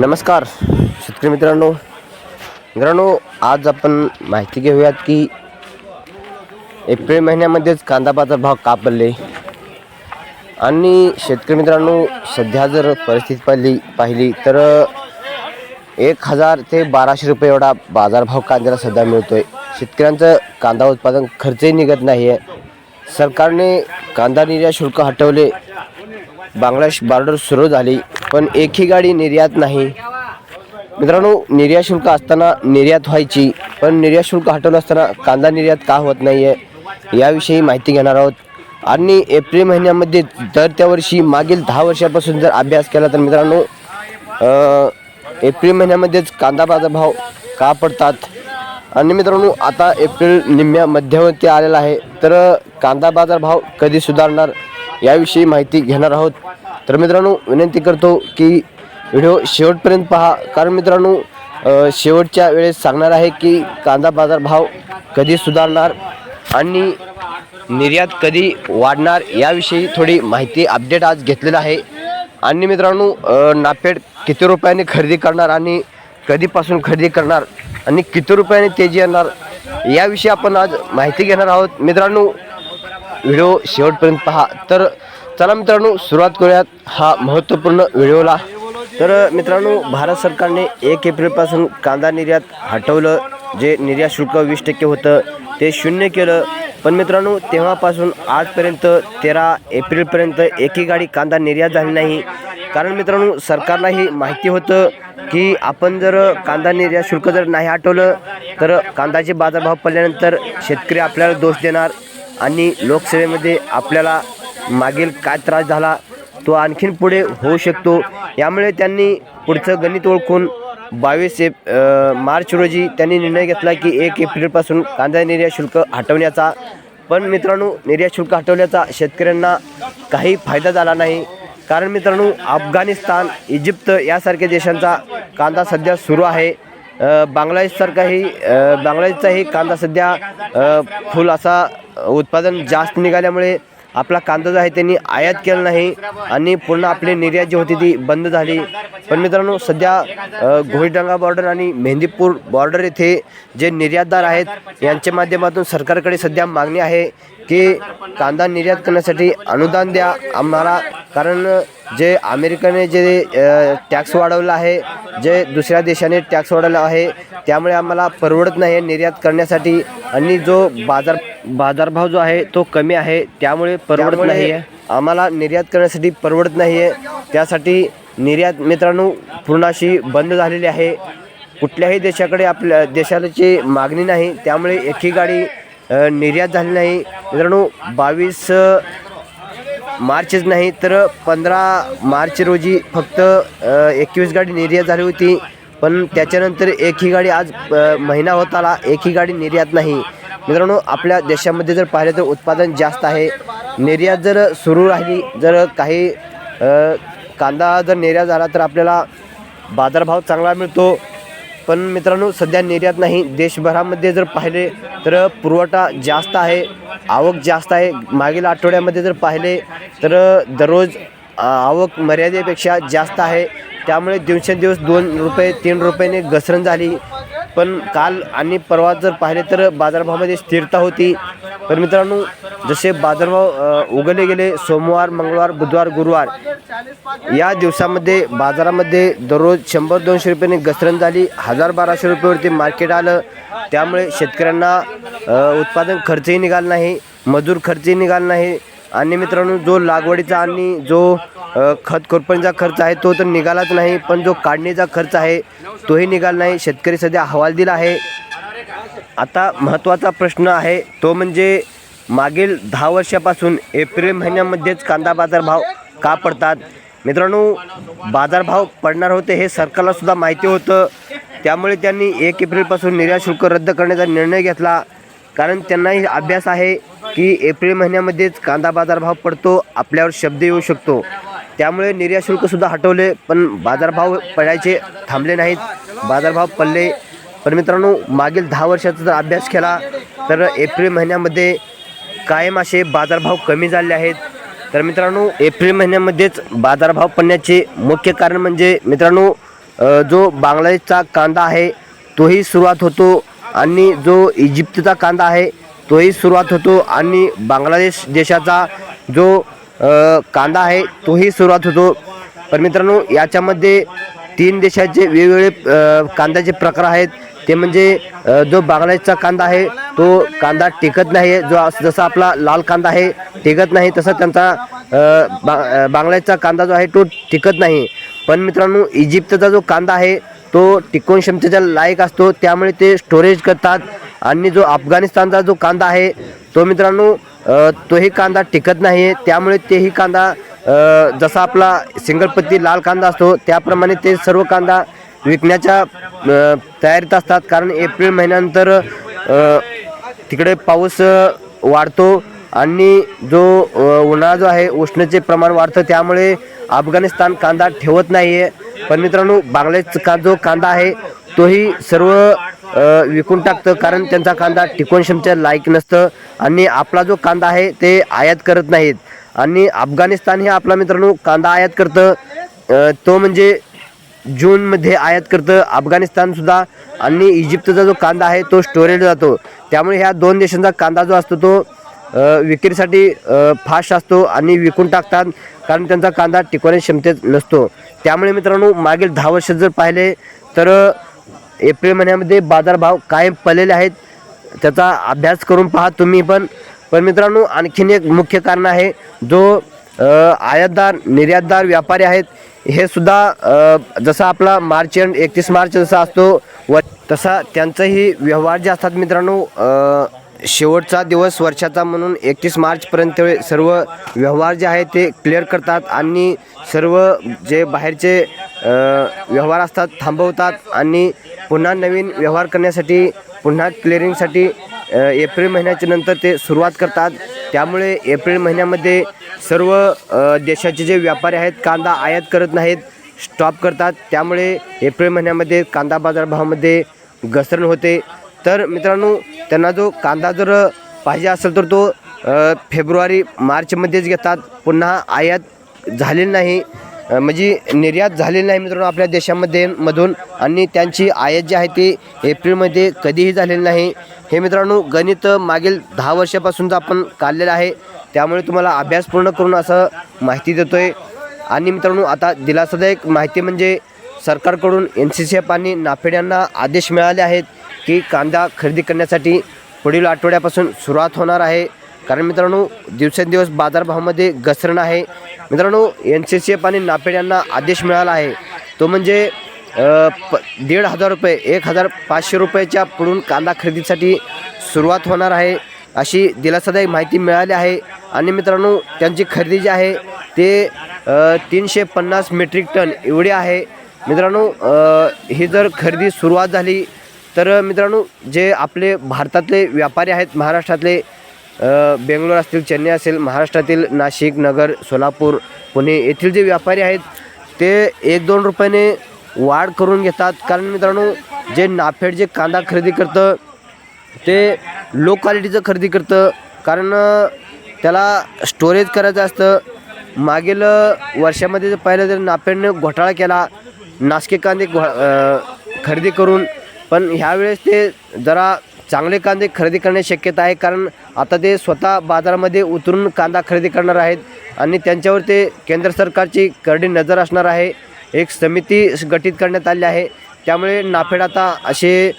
नमस्कार शेतकरी मित्रांनो. मित्रांनो आज आपण माहिती घेऊयात की एप्रिल महिन्यामध्येच कांदा बाजार भाव का पडले आणि शेतकरी मित्रांनो सध्या जर परिस्थिती पाहिली पाहिली तर एक हजार ते बाराशे रुपये एवढा बाजारभाव कांद्याला सध्या मिळतो आहे शेतकऱ्यांचं कांदा उत्पादन खर्चही निघत नाही आहे सरकारने कांदा निर्यात शुल्क हटवले. बांगलादेश बॉर्डर सुरू झाली. पण एकही गाडी निर्यात नाही. मित्रांनो निर्यात शुल्क असताना निर्यात व्हायची पण निर्यात शुल्क हटवलं असताना कांदा निर्यात का होत नाही आहे याविषयी माहिती घेणार आहोत. आणि एप्रिल महिन्यामध्ये दर त्या वर्षी मागील दहा वर्षापासून जर अभ्यास केला तर मित्रांनो एप्रिल महिन्यामध्येच कांदा बाजारभाव का पडतात? आणि मित्रांनो आता एप्रिल निम्म्या मध्यवर्ती आलेला आहे तर कांदा बाजारभाव कधी सुधारणार याविषयी माहिती घेणार आहोत. तर मित्रांनो विनंती करतो की व्हिडिओ शेवटपर्यंत पहा. कारण मित्रांनो शेवटच्या वेळेस सांगणार आहे की कांदा बाजारभाव कधी सुधारणार आणि निर्यात कधी वाढणार याविषयी थोडी माहिती अपडेट आज घेतलेलं आहे. आणि मित्रांनो नापेड किती रुपयाने खरेदी करणार आणि कधीपासून खरेदी करणार आणि किती रुपयाने तेजी येणार याविषयी आपण आज माहिती घेणार आहोत. मित्रांनो व्हिडिओ शेवटपर्यंत पहा. तर चला मित्रांनो सुरुवात करूयात हा महत्त्वपूर्ण व्हिडिओला. तर मित्रांनो भारत सरकारने एक एप्रिलपासून कांदा निर्यात हटवलं जे निर्यात शुल्क वीस टक्के होतं ते शून्य केलं. पण मित्रांनो तेव्हापासून आजपर्यंत तेरा एप्रिलपर्यंत एकही गाडी कांदा निर्यात झाली नाही. कारण मित्रांनो सरकारलाही माहिती होतं की आपण जर कांदा निर्यात शुल्क जर नाही हटवलं तर कांद्याचे बाजारभाव पडल्यानंतर शेतकरी आपल्याला दोष देणार आणि लोकसेवेमध्ये आपल्याला मागील काय त्रास झाला तो आणखीन पुढे होऊ शकतो. यामुळे त्यांनी पुढचं गणित ओळखून बावीस एप मार्च रोजी त्यांनी निर्णय घेतला की एक एप्रिलपासून कांदा निर्यात शुल्क हटवण्याचा. पण मित्रांनो निर्यात शुल्क हटवल्याचा शेतकऱ्यांना काही फायदा झाला नाही. कारण मित्रांनो अफगाणिस्तान इजिप्त यासारख्या देशांचा कांदा सध्या सुरू आहे. बांगलादेशसारखाही बांगलादेशचाही कांदा सध्या फुल असा उत्पादन जास्त निघाल्यामुळे आपला कांदा जो आहे त्यांनी आयात केला नाही आणि पूर्ण आपली निर्यात जी होती ती बंद झाली. पण मित्रांनो सध्या अ, बॉर्डर आणि मेहंदीपूर बॉर्डर येथे जे निर्यातदार आहेत यांच्या माध्यमातून सरकारकडे सध्या मागणी आहे की कांदा निर्यात करण्यासाठी अनुदान द्या आम्हाला. कारण जे अमेरिकेने जे टॅक्स वाढवलं आहे जे दुसऱ्या देशाने टॅक्स वाढवला आहे त्यामुळे आम्हाला परवडत नाही निर्यात करण्यासाठी. आणि जो बाजार बाजारभाव जो आहे तो कमी आहे. त्यामुळे परवडत नाही आहे आम्हाला निर्यात करण्यासाठी परवडत नाही आहे त्यासाठी निर्यात मित्रांनो पूर्ण अशी बंद झालेली आहे. कुठल्याही देशाकडे आपल्या देशाची मागणी नाही. त्यामुळे एकही गाडी निर्यात झाली नाही. मित्रांनो बावीस मार्चच नाही तर पंधरा मार्च रोजी फक्त एकवीस गाडी निर्यात झाली होती. पण त्याच्यानंतर एकही गाडी आज महिना होत आला एकही गाडी निर्यात नाही. मित्रांनो आपल्या देशामध्ये जर पाहिलं तर उत्पादन जास्त आहे. निर्यात जर सुरू राहिली जर काही कांदा जर निर्यात झाला तर आपल्याला बाजारभाव चांगला मिळतो. पण मित्रांनो सध्या निर्यात नाही. देशभरामध्ये जर पाहिले तर पुरवठा जास्त आहे आवक जास्त आहे. मागील आठवड्यामध्ये जर पाहिले तर दररोज आवक मर्यादेपेक्षा जास्त आहे. त्यामुळे दिवसेंदिवस दोन रुपये तीन रुपयाने घसरण झाली. पण काल आणि परवा जर पाहिले तर बाजारभावामध्ये स्थिरता होती. पण मित्रांनो जसे बाजारभाव उघडले गेले सोमवार मंगळवार बुधवार गुरुवार या दिवसामध्ये बाजारामध्ये दररोज शंभर दोनशे रुपयाने घसरण झाली. हजार बाराशे रुपयावरती मार्केट आलं. त्यामुळे शेतकऱ्यांना उत्पादन खर्चही निघाला नाही. मजूर खर्चही निघाला नाही. आणि मित्रांनो जो लागवडीचा आणि जो खत खुरपणीचा खर्च आहे तो तर निघालाच नाही पण जो काढणीचा खर्च आहे तोही निघाला नाही. शेतकरी सध्या हवालदिल आहे. आता महत्त्वाचा प्रश्न आहे तो म्हणजे मागील दहा वर्षापासून एप्रिल महिन्यामध्येच कांदा बाजारभाव का पडतात? मित्रांनो बाजारभाव पडणार होते हे सरकारला सुद्धा माहिती होतं. त्यामुळे त्यांनी एक एप्रिलपासून निर्यात शुल्क रद्द करण्याचा निर्णय घेतला. कारण त्यांनाही अभ्यास आहे की एप्रिल महिन्यामध्येच कांदा बाजारभाव पडतो आपल्यावर शब्द येऊ शकतो. त्यामुळे निर्यात शुल्कसुद्धा हटवले पण बाजारभाव पडायचे थांबले नाहीत. बाजारभाव पडले. पण मित्रांनो मागील दहा वर्षाचा जर अभ्यास केला तर एप्रिल महिन्यामध्ये कायम असे बाजारभाव कमी झाले आहेत. तर मित्रांनो एप्रिल महिन्यामध्येच बाजारभाव पडण्याचे मुख्य कारण म्हणजे मित्रांनो जो बांगलादेशचा कांदा आहे तोही सुरुवात होतो. आणि जो इजिप्तचा कांदा आहे तोही सुरुवात होतो आणि बांगलादेश देशाचा जो कांदा आहे तोही सुरुवात होतो. पण मित्रांनो याच्यामध्ये तीन देशाचे वेगवेगळे कांद्याचे प्रकार आहेत. ते म्हणजे जो बांगलादेशचा कांदा आहे तो कांदा टिकत नाही जो जसा आपला लाल कांदा आहे टिकत नाही तसा त्यांचा बा बांगलादेशचा कांदा जो आहे तो टिकत नाही. पण मित्रांनो इजिप्तचा जो कांदा आहे तो टिकवून क्षमतेच्या लायक असतो त्यामुळे ते स्टोरेज करतात. आणि जो अफगाणिस्तानचा जो कांदा आहे तो मित्रांनो तोही कांदा टिकत नाही आहे त्यामुळे तेही कांदा जसा आपला सिंगलपत्ती लाल कांदा असतो त्याप्रमाणे ते सर्व कांदा विकण्याच्या तयारीत असतात. कारण एप्रिल महिन्यानंतर तिकडे पाऊस वाढतो. आणि जो उन्हाळा जो आहे उष्णतेचे प्रमाण वाढतं. त्यामुळे अफगाणिस्तान कांदा ठेवत नाही आहे पण मित्रांनो बांगलादेशचा जो कांदा आहे तोही सर्व विकून टाकतं. कारण त्यांचा कांदा टिकवून क्षमतेच्या लायक नसतं. आणि आपला जो कांदा आहे ते आयात करत नाहीत. आणि अफगाणिस्तान हे आपला मित्रांनो कांदा आयात करतं. तो म्हणजे जूनमध्ये आयात करतं. अफगाणिस्तानसुद्धा आणि इजिप्तचा जो कांदा आहे तो स्टोरेज जातो. त्यामुळे ह्या दोन देशांचा कांदा जो असतो तो विक्रीसाठी फास्ट असतो आणि विकून टाकतात. कारण त्यांचा कांदा टिकवण्याची क्षमतेत नसतो. त्यामुळे मित्रांनो मागील दहा वर्षात जर पाहिले तर एप्रिल महिन्यामध्ये बाजारभाव कायम पडलेले आहेत. त्याचा अभ्यास करून पहा तुम्ही पण. पण मित्रांनो आणखीन एक मुख्य कारण आहे जो आयातदार निर्यातदार व्यापारी आहेत हे सुद्धा जसा आपला मार्च एंड एकतीस मार्च जसा असतो व तसा त्यांचंही व्यवहार जे असतात मित्रांनो शेवटचा दिवस वर्षाचा म्हणून एकतीस मार्चपर्यंत सर्व व्यवहार जे आहे ते क्लिअर करतात आणि सर्व जे बाहेरचे व्यवहार असतात थांबवतात आणि पुन्हा नवीन व्यवहार करण्यासाठी पुन्हा क्लिअरिंगसाठी एप्रिल महिन्याच्या नंतर ते सुरुवात करतात. त्यामुळे एप्रिल महिन्यामध्ये सर्व देशाचे जे व्यापारी आहेत कांदा आयात करत नाहीत स्टॉप करतात. त्यामुळे एप्रिल महिन्यामध्ये कांदा बाजारभावामध्ये घसरण होते. तर मित्रांनो त्यांना जो कांदा जर पाहिजे असेल तर तो फेब्रुवारी मार्चमध्येच घेतात. पुन्हा आयात झालेली नाही. म्हणजे निर्यात झालेली नाही मित्रांनो आपल्या देशामध्ये मधून. आणि त्यांची आयात जी आहे ती एप्रिलमध्ये कधीही झालेली नाही. हे मित्रांनो गणित मागील दहा वर्षापासूनचं आपण काढलेलं आहे. त्यामुळे तुम्हाला अभ्यास पूर्ण करून असं माहिती देतो आहे आणि मित्रांनो आता दिलासादायक माहिती म्हणजे सरकारकडून एन सी सी एफ आणि नाफेड यांना आदेश मिळाले आहेत की कांदा खरेदी करण्यासाठी पुढील आठवड्यापासून सुरुवात होणार आहे. कारण मित्रांनो दिवसेंदिवस बाजारभावामध्ये घसरण आहे. मित्रांनो एन सी सी एफ आणि नाफेड यांना आदेश मिळाला आहे. तो म्हणजे प दीड हजार रुपये एक हजार पाचशे रुपयाच्या पुढून कांदा खरेदीसाठी सुरुवात होणार आहे अशी दिलासादायक माहिती मिळाली आहे. आणि मित्रांनो त्यांची खरेदी जी आहे ते तीनशे पन्नास मेट्रिक टन एवढी आहे. मित्रांनो ही जर खरेदी सुरुवात झाली तर मित्रांनो जे आपले भारतातले व्यापारी आहेत महाराष्ट्रातले बेंगलोर असतील चेन्नई असेल महाराष्ट्रातील नाशिक नगर सोलापूर पुणे येथील जे व्यापारी आहेत ते एक दोन रुपयाने वाढ करून घेतात. कारण मित्रांनो जे नाफेड जे कांदा खरेदी करतं ते लो क्वालिटीचं खरेदी करतं. कारण त्याला स्टोरेज करायचं असतं. मागील वर्षामध्ये जर पाहिलं तर नाफेडने घोटाळा केला. नासके कांदे खरेदी करून पण ह्यावेळेस ते जरा चांगले कांदे खरेदी करण्याची शक्यता आहे कारण आता ते स्वतः बाजारामध्ये उतरून कांदा खरेदी करणार आहेत आणि त्यांच्यावर ते केंद्र सरकारची करडी नजर असणार आहे. एक समिती गठीत करण्यात आली आहे. त्यामुळे नाफेड आता असे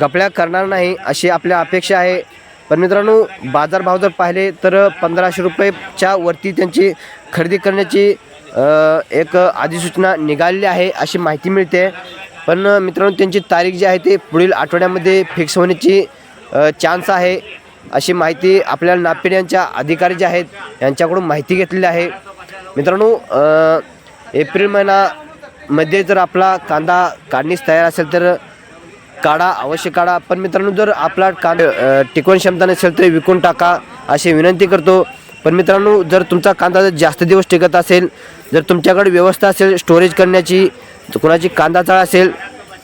गपळ्या करणार नाही अशी आपल्या अपेक्षा आहे. पण मित्रांनो बाजारभाव जर पाहिले तर पंधराशे रुपयेच्या वरती त्यांची खरेदी करण्याची एक अधिसूचना निघालेली आहे अशी माहिती मिळते. पण मित्रांनो त्यांची तारीख जी आहे ते पुढील आठवड्यामध्ये फिक्स होण्याची चान्स आहे. अशी माहिती आपल्याला नापेड यांच्या अधिकारी जे आहेत यांच्याकडून माहिती घेतलेली आहे. मित्रांनो एप्रिल महिनामध्ये जर आपला कांदा काढणीस तयार असेल तर काढा अवश्य काढा. पण मित्रांनो जर आपला कांदा टिकवण क्षमता नसेल तर विकून टाका अशी विनंती करतो. पण मित्रांनो जर तुमचा कांदा जर जास्त दिवस टिकत असेल जर तुमच्याकडे व्यवस्था असेल स्टोरेज करण्याची कोणाची कांदा चाळ असेल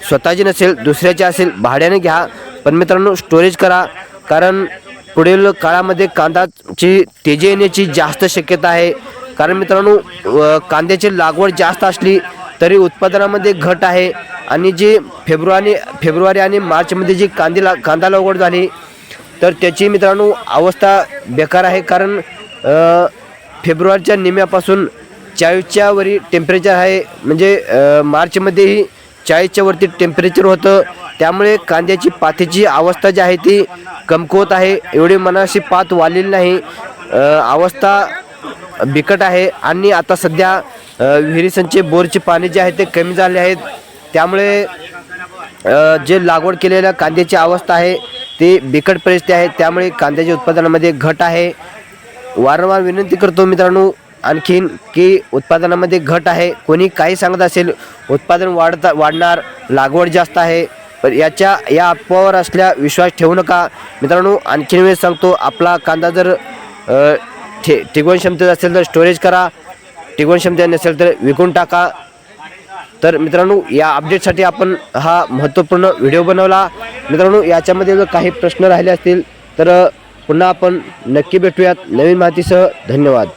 स्वतःची नसेल दुसऱ्याची असेल भाड्याने घ्या. पण मित्रांनो स्टोरेज करा. कारण पुढील काळामध्ये कांदाची तेजी येण्याची जास्त शक्यता आहे. कारण मित्रांनो कांद्याची लागवड जास्त असली तरी उत्पादनामध्ये घट आहे. आणि जी फेब्रुवारी फेब्रुवारी आणि मार्चमध्ये जी कांदी ला कांदा लागवड झाली तर त्याची मित्रांनो अवस्था बेकार आहे. कारण फेब्रुवारीच्या निम्यापासून चाळीसच्या वरी टेम्परेचर आहे. म्हणजे मार्चमध्येही चाळीसच्या वरती टेम्परेचर होतं. त्यामुळे कांद्याची पातीची अवस्था जी आहे ती कमकुवत आहे. एवढी मनाशी पात वाढलेली नाही. अवस्था बिकट आहे. आणि आता सध्या अ, विहिरीसांचे बोरचे पाणी जे आहे ते कमी झाले आहेत. त्यामुळे जे लागवड केलेल्या कांद्याची अवस्था आहे ती बिकट परिस्थिती आहे. त्यामुळे कांद्याच्या उत्पादनामध्ये घट आहे. वारंवार विनंती करतो मित्रांनो आणखीन की उत्पादनामध्ये घट आहे. कोणी काही सांगत असेल उत्पादन वाढता वाढणार लागवड जास्त आहे. पण याच्या या अफवावर असल्या विश्वास ठेवू नका. मित्रांनो आणखीन वेळ सांगतो आपला कांदा जर ठे टिकवण क्षमतेचा असेल तर स्टोरेज करा. टिकवण क्षमते नसेल तर विकून टाका. तर मित्रांनो या अपडेटसाठी आपण हा महत्त्वपूर्ण व्हिडिओ बनवला. मित्रांनो याच्यामध्ये जर काही प्रश्न राहिले असतील तर पुन्हा आपण नक्की भेटूयात. नवीन माहितीसह धन्यवाद.